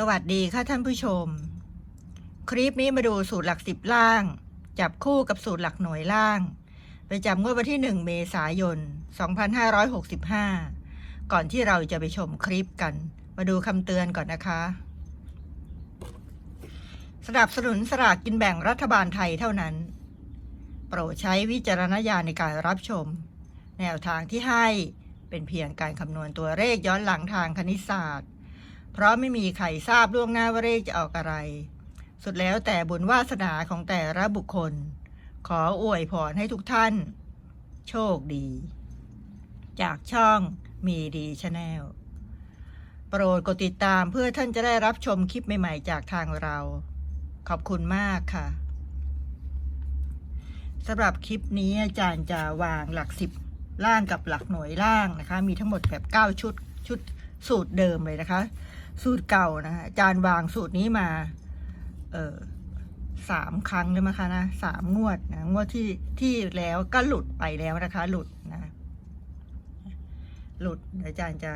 สวัสดีค่ะท่านผู้ชม คลิปนี้มาดูสูตรหลักสิบล่าง จับคู่กับสูตรหลักหน่วยล่างไปจำงวดวันที่ 1 เมษายน 2565 ก่อนที่เราจะไปชมคลิปกัน มาดูคำเตือนก่อนนะคะ สนับสนุนสลากกินแบ่งรัฐบาลไทยเท่านั้น โปรดใช้วิจารณญาณในการรับชม แนวทางที่ให้เป็นเพียงการคำนวณตัวเลขย้อนหลังทางคณิตศาสตร์ เพราะไม่มีใครทราบล่วงหน้าว่าเลขจะออกอะไร สุดแล้วแต่บุญวาสนาของแต่ละบุคคล ขออวยพรให้ทุกท่าน โชคดี จากช่องมีดีชาแนลโปรดกดติดตามเพื่อท่านจะได้รับชมคลิปใหม่ ๆ จากทางเรา ขอบคุณมากค่ะสำหรับคลิปนี้อาจารย์จะวางหลักสิบล่างกับหลักหน่วยล่างนะคะ มีทั้งหมดแบบเก้าชุดชุด สูตรเดิมเลยนะคะ สูตรเก่านะคะจารย์วางสูตรนี้มา เออสามครั้งเลยมั้งคะนะสามงวดนะงวดที่ที่แล้วก็หลุดไปแล้วนะคะ หลุดนะ หลุดอาจารย์จะ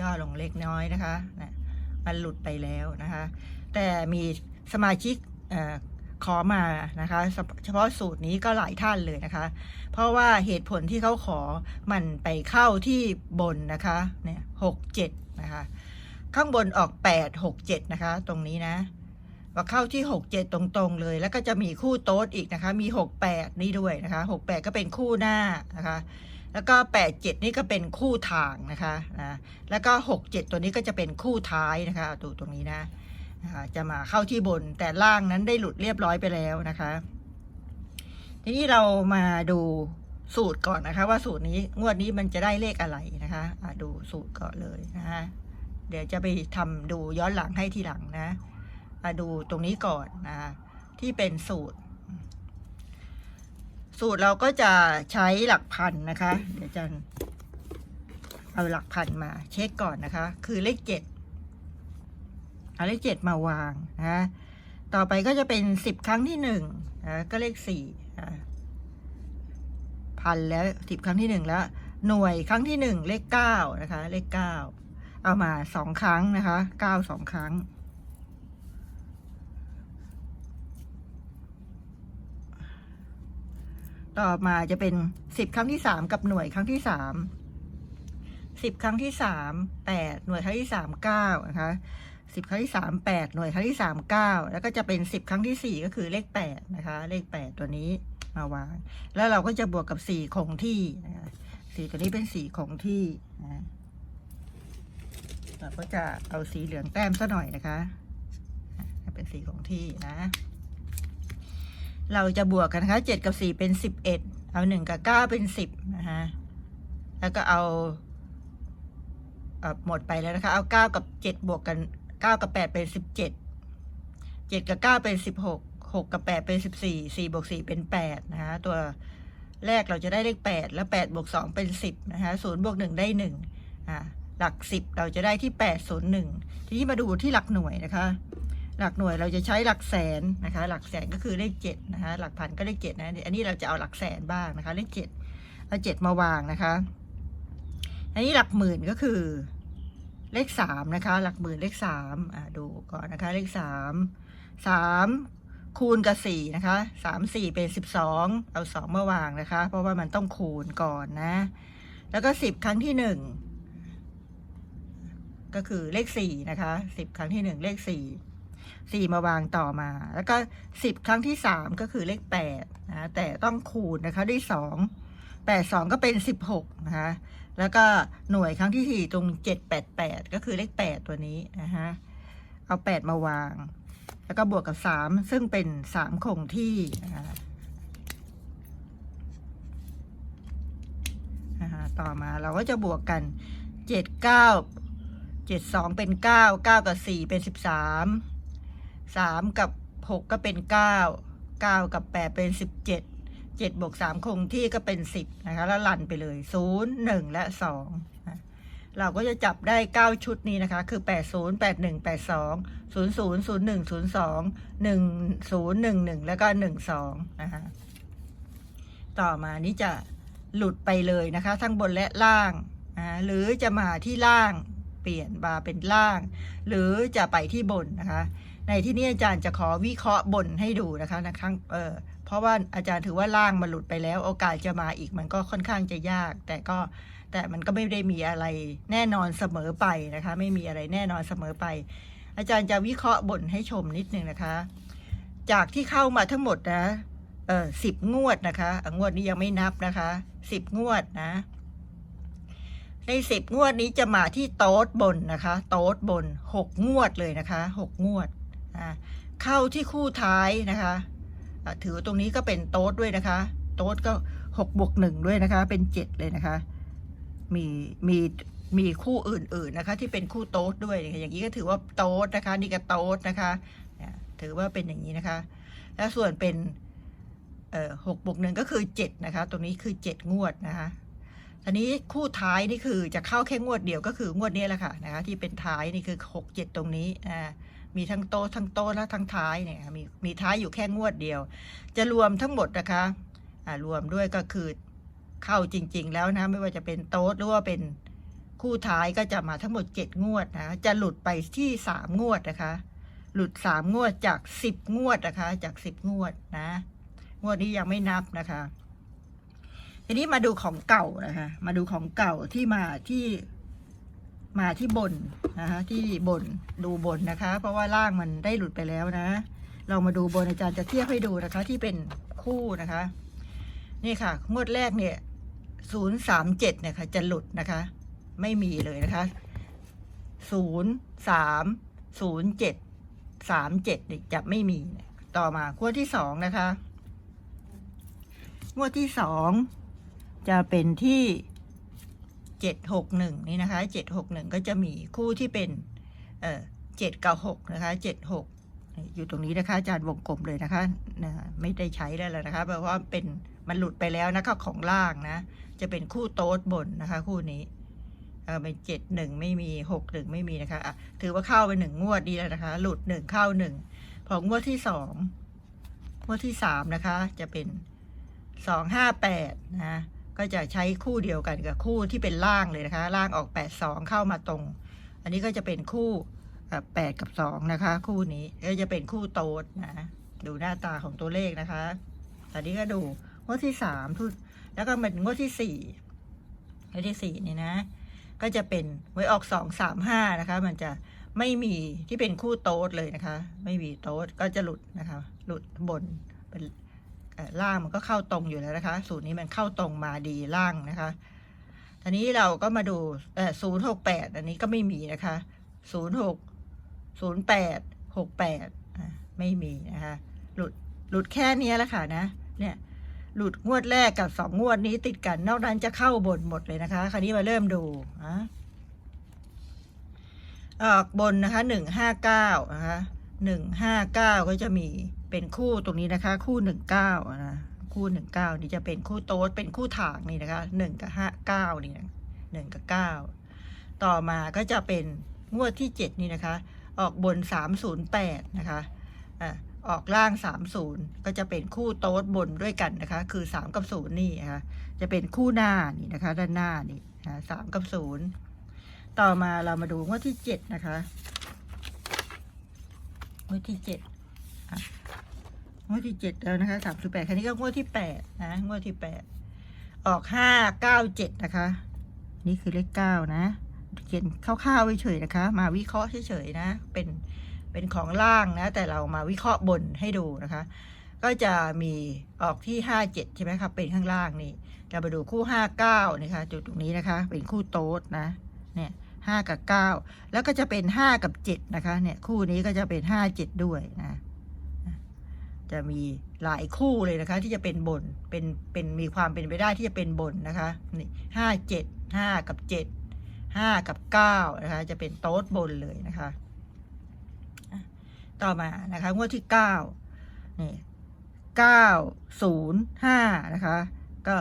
ย่อลงเล็กน้อยนะคะนะมันหลุดไปแล้วนะคะ แต่มีสมาชิกเออ ขอมานะคะ เฉพาะสูตรนี้ก็หลายท่านเลยนะคะ เพราะว่าเหตุผลที่เขาขอมันไปเข้าที่บนนะคะเนี่ยหกเจ็ดนะคะ ข้างบนออกแปดหกเจ็ดนะคะ ตรงนี้นะว่าเข้าที่หกเจ็ดตรงๆ เลย แล้วก็จะมีคู่โต๊ดอีกนะคะ มีหกแปดนี่ด้วยนะคะหกแปดก็เป็นคู่หน้านะคะ แล้วก็แปดเจ็ดนี่ก็เป็นคู่ทางนะคะนะแล้วก็หกเจ็ดตัวนี้ก็จะเป็นคู่ท้ายนะคะ ดูตรงนี้นะ นะคะจะมาเข้าที่บนแต่ล่างนั้นได้หลุดเรียบร้อยไปแล้วนะคะ ทีนี้เรามาดูสูตรก่อนนะคะ ว่าสูตรนี้งวดนี้มันจะได้เลขอะไรนะคะะดูสูตรก่อนเลยนะคะเดี๋ยวจะไปทำดูย้อนหลังให้ทีหลังนะมาดูตรงนี้ก่อนนะที่เป็นสูตร สูตรเราก็จะใช้หลักพันนะคะ เดี๋ยวจะเอาหลักพันมาเช็คก่อนนะคะ คือเลขเจ็ด เอาเลขเจ็ดมาวางนะต่อไปก็จะเป็นสิบครั้งที่หนึ่งนะก็เลขสี่พันแล้วสิบครั้งที่หนึ่งแล้ว หน่วยครั้งที่หนึ่งเลขเก้านะคะ เลขเก้าเอามาสองครั้งนะคะเก้าสองครั้ง ต่อมาจะเป็นสิบครั้งที่สามกับหน่วยครั้งที่สามสิบครั้งที่สามแปดหน่วยครั้งที่สามเก้านะคะ สิบครั้งที่สามแปดหน่วยครั้งที่สามเก้าแล้วก็จะเป็นสิบครั้งที่สี่ก็คือเลขแปดนะคะ เลขแปดตัวนี้มาวาง แล้วเราก็จะบวกกับสี่คงที่นะคะสี่ตัวนี้เป็นสี่คงที่นะเราก็จะเอาสีเหลืองแต้มซะหน่อยนะคะ เป็นสีของที่นะ เราจะบวกกันนะคะเจ็ดกับสี่เป็นสิบเอ็ดเอาหนึ่งกับเก้าเป็นสิบนะคะแล้วก็เอาเออหมดไปแล้วนะคะ เอาเก้ากับเจ็ดบวกกัน เก้ากับแปดเป็นสิบเจ็ดเจ็ดกับเก้าเป็นสิบหกหกกับแปดเป็นสิบสี่สี่บวกสี่เป็นแปดนะคะตัวแรกเราจะได้เลขแปดแล้วแปดบวกสองเป็นสิบนะคะศูนย์บวกหนึ่งได้หนึ่งอ่าหลักสิบเราจะได้ที่แปดศูนย์หนึ่งทีนี้มาดูที่หลักหน่วยนะคะ หลักหน่วยเราจะใช้หลักแสนนะคะ หลักแสนก็คือเลขเจ็ดนะคะ หลักพันก็เลขเจ็ดนะอันนี้เราจะเอาหลักแสนบ้างนะคะ เลขเจ็ดเอาเจ็ดมาวางนะคะ อันนี้หลักหมื่นก็คือ เลขสามนะคะ หลักหมื่นเลขสามอ่าดูก่อนนะคะ เลขสามสามคูณกับสี่นะคะสามสี่เป็นสิบสองเอาสองมาวางนะคะ เพราะว่ามันต้องคูณก่อนนะ แล้วก็สิบครั้งที่หนึ่งก็คือเลขสี่นะคะสิบครั้งที่หนึ่งเลขสี่สี่มาวางต่อมา แล้วก็สิบครั้งที่สามก็คือเลขแปดนะแต่ต้องคูณนะคะด้วยสองแปดสองก็เป็นสิบหกนะคะ แล้วก็หน่วยครั้งที่สี่ตรงเจ็ดแปดแปดก็คือเลขแปดตัวนี้นะคะเอาแปดมาวาง แล้วก็บวกกับสามซึ่งเป็นสามคงที่นะคะนะคะต่อมาเราก็จะบวกกันเจ็ดเก้าเจ็ดสองเป็นเก้าเก้ากับสี่เป็นสิบสามสามกับหกก็เป็นเก้าเก้ากับแปดเป็นสิบเจ็ด เจ็ดบวกสามคงที่ก็เป็นสิบนะคะ แล้วลันไปเลยศูนย์หนึ่งและสองเราก็จะจับได้เก้าชุดนี้นะคะ คือแปดศูนย์แปดหนึ่งแปดสองศูนย์ศูนย์ศูนย์หนึ่งศูนย์สองหนึ่งศูนย์หนึ่งหนึ่งแล้วก็หนึ่งสองนะคะ ต่อมานี้จะหลุดไปเลยนะคะ ทั้งบนและล่างอ่าหรือจะมาที่ล่างเปลี่ยนมาเป็นล่าง หรือจะไปที่บนนะคะ ในที่นี้อาจารย์จะขอวิเคราะห์บนให้ดูนะคะนะครั้งเออ ราะว่าอาจารย์ถือว่าล่างมันหลุดไปแล้ว โอกาสจะมาอีกมันก็ค่อนข้างจะยาก แต่ก็แต่มันก็ไม่ได้มีอะไรแน่นอนเสมอไปนะคะ ไม่มีอะไรแน่นอนเสมอไป อาจารย์จะวิเคราะห์บนให้ชมนิดนึงนะคะ จากที่เข้ามาทั้งหมดนะเออสิบงวดนะคะงวดนี้ยังไม่นับนะคะสิบงวดนะ ในสิบงวดนี้จะมาที่โต๊ดบนนะคะ โต๊ดบนหกงวดเลยนะคะหกงวดอะเข้าที่คู่ท้ายนะคะ ถือตรงนี้ก็เป็นโต๊ดด้วยนะคะ โต๊ดก็หกบวกหนึ่งด้วยนะคะ เป็นเจ็ดเลยนะคะ มีมีมีคู่อื่นๆนะคะ ที่เป็นคู่โต๊ดด้วยะะอย่างนี้ก็ถือว่าโต๊ดนะคะ นี่ก็โต๊ดนะคะถือว่าเป็นอย่างนี้นะคะ แล้วส่วนเป็นหกบวกหนึ่งก็คือเจ็ดนะคะ ตรงนี้คือเจ็ดงวดนะคะอันนี้คู่ท้ายนี่คือจะเข้าแค่งวดเดียวก็คืองวดนี้แหละค่ะนะคะ ที่เป็นท้ายนี่คือหกเจ็ดตรงนี้อ่า มีทั้งโต๊ะทั้งโต๊ะและทั้งท้ายเนี่ยมีมีท้ายอยู่แค่งวดเดียว จะรวมทั้งหมดนะคะอ่ารวมด้วยก็คือเข้าจริง ๆ แล้วนะ ไม่ว่าจะเป็นโต๊ะหรือว่าเป็นคู่ท้ายก็จะมาทั้งหมดเจ็ดงวดนะ จะหลุดไปที่สามงวดนะคะ หลุดสามงวดจากสิบงวดนะคะ จากสิบงวดนะ งวดนี้ยังไม่นับนะคะ ทีนี้มาดูของเก่านะคะ มาดูของเก่าที่มาที่ มาที่บนนะคะที่บนดูบนนะคะ เพราะว่าล่างมันได้หลุดไปแล้วนะ เรามาดูบนอาจารย์จะเทียบให้ดูนะคะ ที่เป็นคู่นะคะ นี่ค่ะ งวดแรกเนี่ยศูนย์สามเจ็ดเนี่ยค่ะ จะหลุดนะคะ ไม่มีเลยนะคะศูนย์สามศูนย์เจ็ดสามเจ็ดเนี่ยจะไม่มีต่อมางวดที่สองนะคะ งวดที่สองจะเป็นที่ เจ็ดหกหนึ่งนี่นะคะเจ็ดหกหนึ่งก็จะมีคู่ที่เป็นเอ่อเจ็ดกับหกนะคะเจ็ดหกอยู่ตรงนี้นะคะอาจารย์วงกลมเลยนะคะนะไม่ได้ใช้ได้แล้วนะคะเพราะว่าเป็นมันหลุดไปแล้วนะคะของล่างนะ จะเป็นคู่โต๊ดบนนะคะ คู่นี้เออเป็นเจ็ดหนึ่งไม่มีหกหนึ่งไม่มีนะคะะถือว่าเข้าไปหนึ่งงวดดีแล้วนะคะ หลุดหนึ่งเข้าหนึ่งพองวดที่สองงวดที่สามนะคะ จะเป็นสองห้าแปดนะ ก็จะใช้คู่เดียวกันกับคู่ที่เป็นล่างเลยนะคะล่างออกแปดสองเข้ามาตรง อันนี้ก็จะเป็นคู่แปดกับสองนะคะ คู่นี้ก็จะเป็นคู่โต๊ดนะดูหน้าตาของตัวเลขนะคะอันนี้ก็ดูงวดที่สามทุแล้วก็เป็นงวดที่สี่งวดที่สี่นี่นะ ก็จะเป็นไว้ออกสองสามห้านะคะ มันจะไม่มีที่เป็นคู่โต๊ดเลยนะคะ ไม่มีโต๊ดก็จะหลุดนะคะ หลุดบนเป็น ล่างมันก็เข้าตรงอยู่แล้วนะคะ สูตรนี้มันเข้าตรงมาดีล่างนะคะทีนี้เราก็มาดูศูนย์หกแปดอันนี้ก็ไม่มีนะคะศูนย์หกศูนย์แปดหกแปดไม่มีนะคะ หลุดหลุดแค่นี้แหละค่ะนะ เนี่ยหลุดงวดแรกกับสองงวดนี้ติดกัน นอกนั้นจะเข้าบนหมดเลยนะคะ คราวนี้มาเริ่มดูอะออกบนนะคะหนึ่งห้าเก้านะคะ หนึ่งห้าเก้าก็จะมีเป็นคู่ตรงนี้นะคะ คู่หนึ่งเก้านะคู่หนึ่งเก้านี่จะเป็นคู่โต๊ดเป็นคู่ถางนี่นะคะหนึ่งกับห้าเก้านี่นะหนึ่งกับเก้าต่อมาก็จะเป็นงวดที่เจ็ดนี่นะคะ ออกบนสามศูนย์แปดนะคะอะออกล่าง 30 ก็จะเป็นคู่โต๊ดบนด้วยกันนะคะ คือ 3 กับ 0 นี่นะคะจะเป็นคู่หน้านี่นะคะ ด้านหน้านี่นะสามกับ 0 ต่อมาเรามาดูงวดที่ 7 นะคะ งวดที่7อะงวดที่7แล้วนะคะ38คันนี้ก็งวดที่8นะงวดที่8ออก5 9 7นะคะ นี่คือเลข9นะเขียนคร่าวๆเฉยๆนะคะ มาวิเคราะห์เฉยๆนะ เป็นเป็นของล่างนะ แต่เรามาวิเคราะห์บนให้ดูนะคะ ก็จะมีออกที่ห้าเจ็ดใช่ไหมครับเป็นข้างล่างนี่เราไปดูคู่ห้าเก้านะคะจุดตรงนี้นะคะ เป็นคู่โต๊ดนะ เนี่ย ห้ากับเก้าแล้วก็จะเป็นห้ากับเจ็ดนะคะ เนี่ย คู่นี้ก็จะเป็นห้าเจ็ดด้วยนะ จะมีหลายคู่เลยนะคะ ที่จะเป็นบน เป็น เป็นมีความเป็นไปได้ที่จะเป็นบนนะคะ นี่ห้าเจ็ดห้ากับเจ็ดห้ากับเก้านะคะ จะเป็นโต๊ดบนเลยนะคะ ต่อมานะคะ งวดที่เก้านี่เก้าศูนย์ห้านะคะ ก็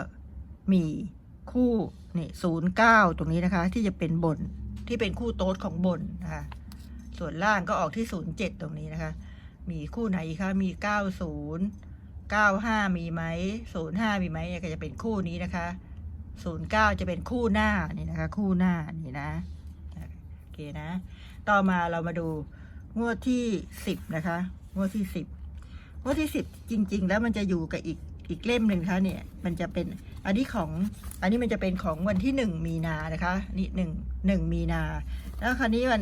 มีคู่นี่ศูนย์เก้าตรงนี้นะคะ ที่จะเป็นบน ที่เป็นคู่โต๊ดของบนนะคะส่วนล่างก็ออกที่ศูนย์เจ็ดตรงนี้นะคะ มีคู่ไหนคะมีเก้าศูนย์เก้าห้ามีไหมศูนย์ห้ามีไหมก็จะเป็นคู่นี้นะคะศูนย์เก้าจะเป็นคู่หน้านี่นะคะ คู่หน้านี่นะโอเคนะ ต่อมาเรามาดูงวดที่สิบนะคะงวดที่สิบงวดที่สิบจริง ๆ แล้วมันจะอยู่กับอีกอีกเล่มหนึ่งคะเนี่ยมันจะเป็น อันนี้ของอันนี้มันจะเป็นของวันที่หนึ่งมีนานะคะนี่หนึ่งหนึ่งมีนา แล้วคราวนี้วัน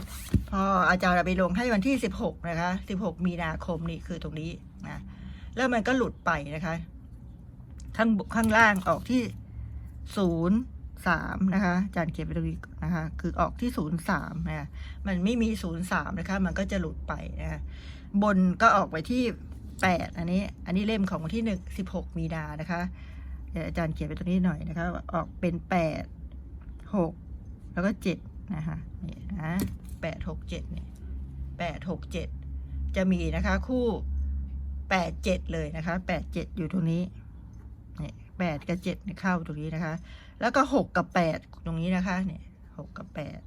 พออาจารย์เอาไปลงให้วันที่สิบหกนะคะสิบหกมีนาคมนี่คือตรงนี้นะแล้วมันก็หลุดไปนะคะ ข้างข้างล่างออกที่ศูนย์สามนะคะอาจารย์เขียนไปตรงนี้นะคะ คือออกที่ศูนย์สามนะมันไม่มีศูนย์สามนะคะ มันก็จะหลุดไปนะคะบนก็ออกไปที่แปดอันนี้ อันนี้เล่มของวันที่หนึ่งสิบหกมีนานะคะ ดี๋ยวอาจารย์เขียนไปตรงนี้หน่อยนะคะ ออกเป็นแปดหกแล้วก็เจ็ดนะคะนี่นะแปดหกเจ็ดเนี่ยแปดหกเจ็ดจะมีนะคะคู่แปดเจ็ดเลยนะคะแปดเจ็ดอยู่ตรงนี้เนี่ยแปดกับเจ็ดเข้าตรงนี้นะคะ แล้วก็หกกับแปดตรงนี้นะคะเนี่ยหกกับแปด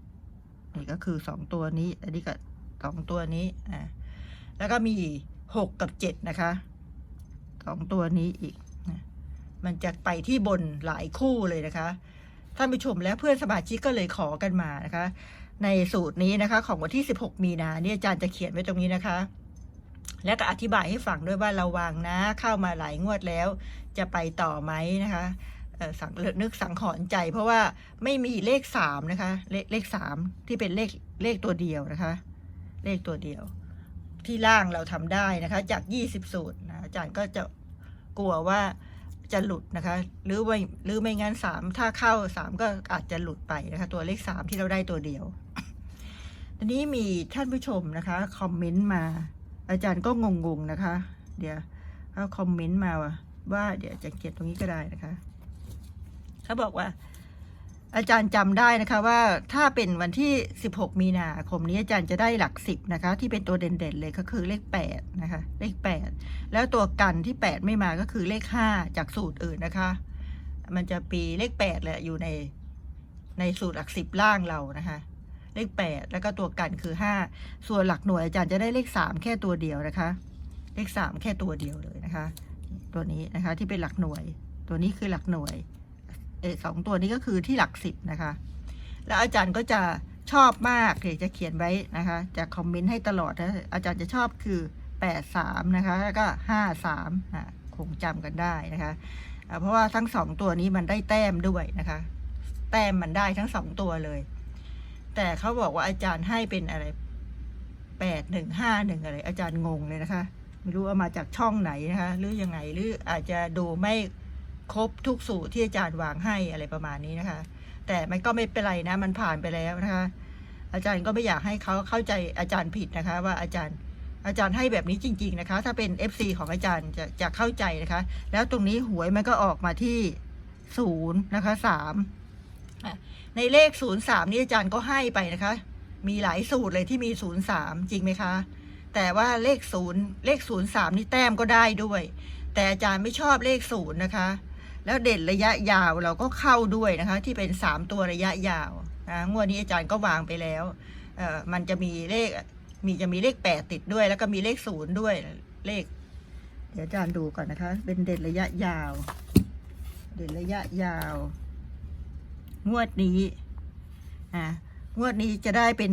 นี่ก็คือสองตัวนี้ อันนี้กับสองตัวนี้อ่าแล้วก็มีหกกับเจ็ดนะคะสองตัวนี้อีก มันจะไปที่บนหลายคู่เลยนะคะท่านผู้ชมและเพื่อนสมาชิกก็เลยขอกันมานะคะ ในสูตรนี้นะคะ ของวันที่ 16 มีนาเนี่ยอาจารย์จะเขียนไว้ตรงนี้นะคะ และก็อธิบายให้ฟังด้วยว่าระวังนะ เข้ามาหลายงวดแล้ว จะไปต่อไหมนะคะสังนึกสังขรณ์ใจ เพราะว่าไม่มีเลขสามนะคะ เลขเลขสามที่เป็นเลขเลขตัวเดียวนะคะ เลขตัวเดียว ที่ล่างเราทำได้นะคะ จาก 20 สูตรนะอาจารย์ก็จะกลัวว่า จะหลุดนะคะ หรือไม่หรือไม่งั้นสามถ้าเข้าสามก็อาจจะหลุดไปนะคะ ตัวเลขสามที่เราได้ตัวเดียวทีนี้มีท่านผู้ชมนะคะคอมเมนต์มา อาจารย์ก็งงๆนะคะ เดี๋ยวเขาคอมเมนต์มาว่า เดี๋ยวจะเขียนตรงนี้ก็ได้นะคะ เขาบอกว่า อาจารย์จำได้นะคะว่าถ้าเป็นวันที่ 16 มีนาคมนี้อาจารย์จะได้หลักสิบนะคะ ที่เป็นตัวเด่นๆเลยก็คือเลข 8 นะคะ เลข 8 แล้วตัวกันที่ 8 ไม่มาก็คือเลข 5 จากสูตรอื่นนะคะ มันจะปีเลข 8แหละอยู่ในในสูตรหลักสิบล่างเรานะคะ เลข 8 แล้วก็ตัวกันคือ 5 ส่วนหลักหน่วยอาจารย์จะได้เลข 3 แค่ตัวเดียวนะคะ เลข 3 แค่ตัวเดียวเลยนะคะ ตัวนี้นะคะที่เป็นหลักหน่วย ตัวนี้คือหลักหน่วย สองตัวนี้ก็คือที่หลักสิบนะคะ แล้วอาจารย์ก็จะชอบมากเดี๋ยวจะเขียนไว้นะคะ จะคอมเมนต์ให้ตลอดนะอาจารย์จะชอบคือแปดสามนะคะ แล้วก็ห้าสามอะคงจำกันได้นะคะอะเพราะว่าทั้งสองตัวนี้มันได้แต้มด้วยนะคะ แต้มมันได้ทั้งสองตัวเลย แต่เขาบอกว่าอาจารย์ให้เป็นอะไรแปดหนึ่งห้าหนึ่งอะไร อาจารย์งงเลยนะคะ ไม่รู้ว่ามาจากช่องไหนนะคะ หรือยังไงหรืออาจจะดูไม่ ครบทุกสูตรที่อาจารย์วางให้อะไรประมาณนี้นะคะ แต่มันก็ไม่เป็นไรนะ มันผ่านไปแล้วนะคะ อาจารย์ก็ไม่อยากให้เขาเข้าใจอาจารย์ผิดนะคะ ว่าอาจารย์อาจารย์ให้แบบนี้จริง ๆนะคะ ถ้าเป็น FC ของอาจารย์จะจะเข้าใจนะคะ แล้วตรงนี้หวยมันก็ออกมาที่ศูนย์นะคะสามในเลขศูนย์สามนี่อาจารย์ก็ให้ไปนะคะ มีหลายสูตรเลยที่มีศูนย์สามจริงไหมคะ แต่ว่าเลขศูนย์เลขศูนย์สามนี่แต้มก็ได้ด้วย แต่อาจารย์ไม่ชอบเลขศูนย์นะคะ แล้วเด่นระยะยาวเราก็เข้าด้วยนะคะ ที่เป็นสามตัวระยะยาวนะงวดนี้อาจารย์ก็วางไปแล้วเออมันจะมีเลขมีจะมีเลขแปดติดด้วย แล้วก็มีเลขศูนย์ด้วยเลข เดี๋ยวอาจารย์ดูก่อนนะคะ เป็นเด่นระยะยาว เด่นระยะยาว งวดนี้อ่างวดนี้จะได้เป็น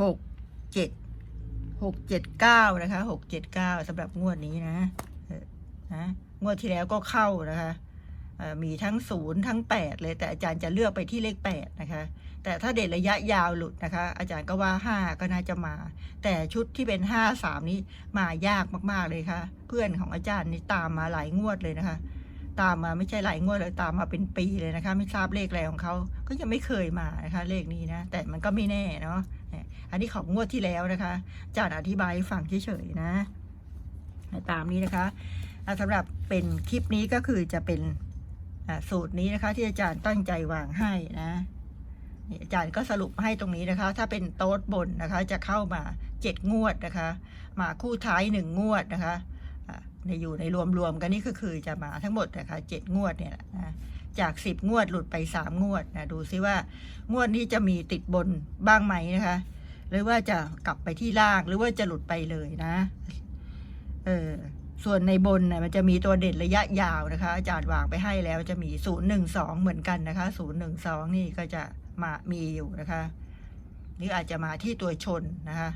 หกเจ็ดหกเจ็ดเก้านะคะหกเจ็ดเก้าสำหรับงวดนี้นะนะงวดที่แล้วก็เข้านะคะ มีทั้งศูนย์ทั้งแปดเลยแต่อาจารย์จะเลือกไปที่เลขแปดนะคะ แต่ถ้าเด่นระยะยาวหลุดนะคะ อาจารย์ก็ว่าห้าก็น่าจะมา แต่ชุดที่เป็นห้าสามนี้มายากมากๆเลยค่ะ เพื่อนของอาจารย์นี่ตามมาหลายงวดเลยนะคะ ตามมาไม่ใช่หลายงวดเลยตามมาเป็นปีเลยนะคะ ไม่ทราบเลขอะไรของเขาก็ยังไม่เคยมานะคะเลขนี้นะ แต่มันก็ไม่แน่เนาะอันนี้ของงวดที่แล้วนะคะอาจารย์อธิบายให้ฟังเฉยๆนะ ตามนี้นะคะสำหรับเป็นคลิปนี้ก็คือจะเป็น สูตรนี้นะคะที่อาจารย์ตั้งใจวางให้นะอาจารย์ก็สรุปให้ตรงนี้นะคะ ถ้าเป็นโต๊ดบนนะคะ จะเข้ามาเจ็ดงวดนะคะ มาคู่ท้ายหนึ่งงวดนะคะอะในอยู่ในรวมๆกันนี่ก็คือจะมาทั้งหมดนะคะเจ็ดงวดเนี่ยนะจากสิบงวดหลุดไปสามงวดนะดูซิว่างวดนี้จะมีติดบนบ้างไหมนะคะ หรือว่าจะกลับไปที่ล่างหรือว่าจะหลุดไปเลยนะ เออ ส่วนในบนเนี่ยมันจะมีตัวเด่นระยะยาวนะคะ อาจารย์วางไปให้แล้วจะมีศูนย์เหมือนกันนะคะศูนย์นี่ก็จะมามีอยู่นะคะหรืออาจจะมาที่ตัวชนนะคะ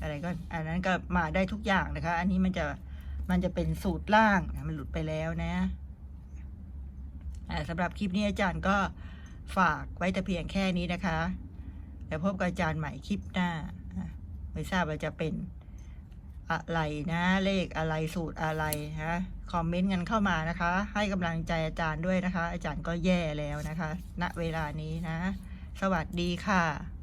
อะไรก็อันนั้นก็มาได้ทุกอย่างนะคะ อันนี้มันจะมันจะเป็นสูตรล่างมันหลุดไปแล้วนะสำหรับคลิปนี้อาจารย์ก็ฝากไว้แต่เพียงแค่นี้นะคะ แล้วพบกับอาจารย์ใหม่คลิปหน้าไม่ทราบว่าจะเป็น อะไรนะ เลขอะไรสูตรอะไรฮะคอมเมนต์กันเข้ามานะคะ ให้กำลังใจอาจารย์ด้วยนะคะ อาจารย์ก็แย่แล้วนะคะ ณเวลานี้นะ สวัสดีค่ะ